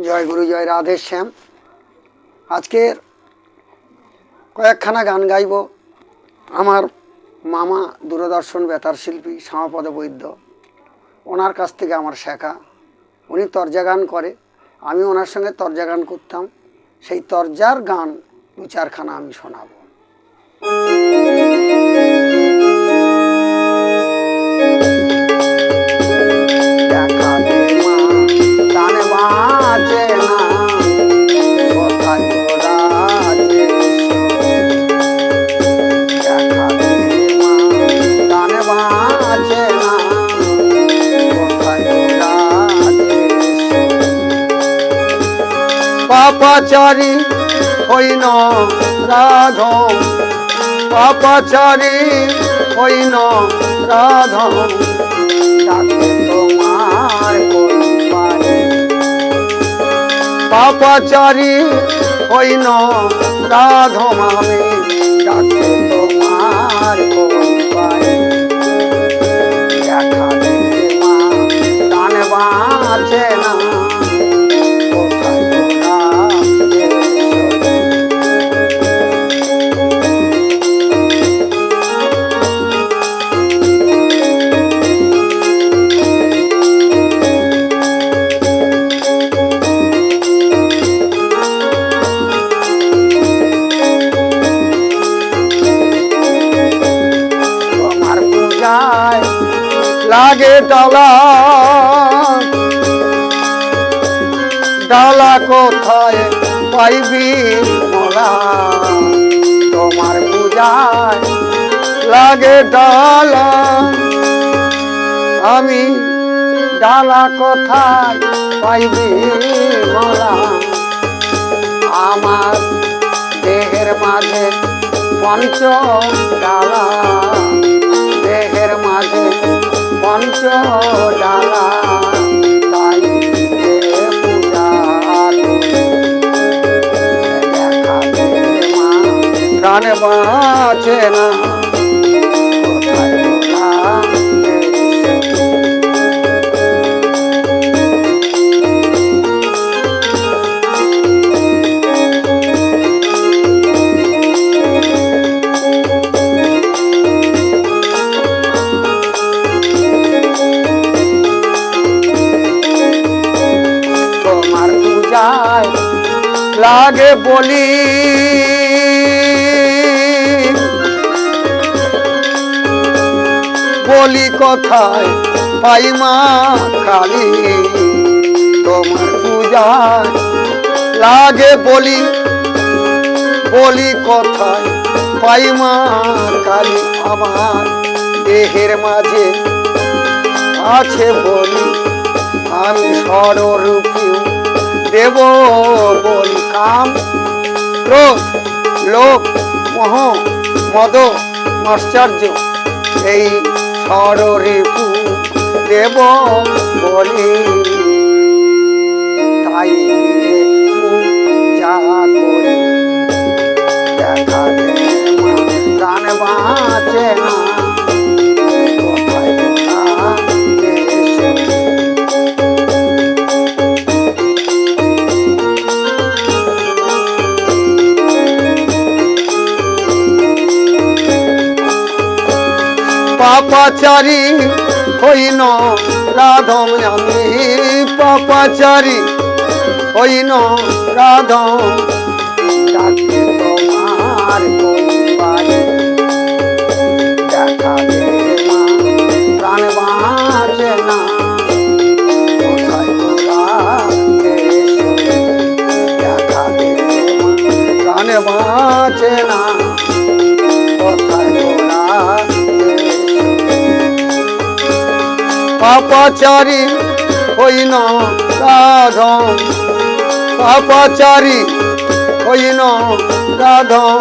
জয় গুরু, জয় রাধে শ্যাম। আজকের কয়েকখানা গান গাইব। আমার মামা দূরদর্শন বেতার শিল্পী শ্যামাপদ বৈদ্য। ওনার কাছ থেকে আমার শেখা। উনি তরজা গান করে। আমি ওনার সঙ্গে তরজা গান করতাম। সেই তরজার গান দু চারখানা আমি শোনাবো। পাপাচারী হইন রাধম পাপাচারী হইন পরিবারে পাপাচারী হইন রাধম আমি। ডাকে তোমার পরিবারে দেখা লাগে ডালা। ডালা কোথায় পাইবি তোমার পূজায় লাগে ডালা। আমি ডালা কোথায় পাইবি আমার দেহের মাঝে পঞ্চ ডালা প্রাণ বাঁচে না? লাগে বলি বলি কথায়, পাই মা কালী। তোমার পূজায় লাগে বলি বলি কথায়, পাই মা কালী। আমার দেহের মাঝে আছে বলি, আমি সররূপী দেব বলি কাম। ক্রোধ লোক মোহ, মদ আশ্চর্য এই সররিপু দেব বলে। তাই পাপাচারী হইন রাধম আমি পাপাচারি হইন রাধম। ডাকে তোমার পাপাচারী হইন রাধম। পাপাচারী হইন রাধম।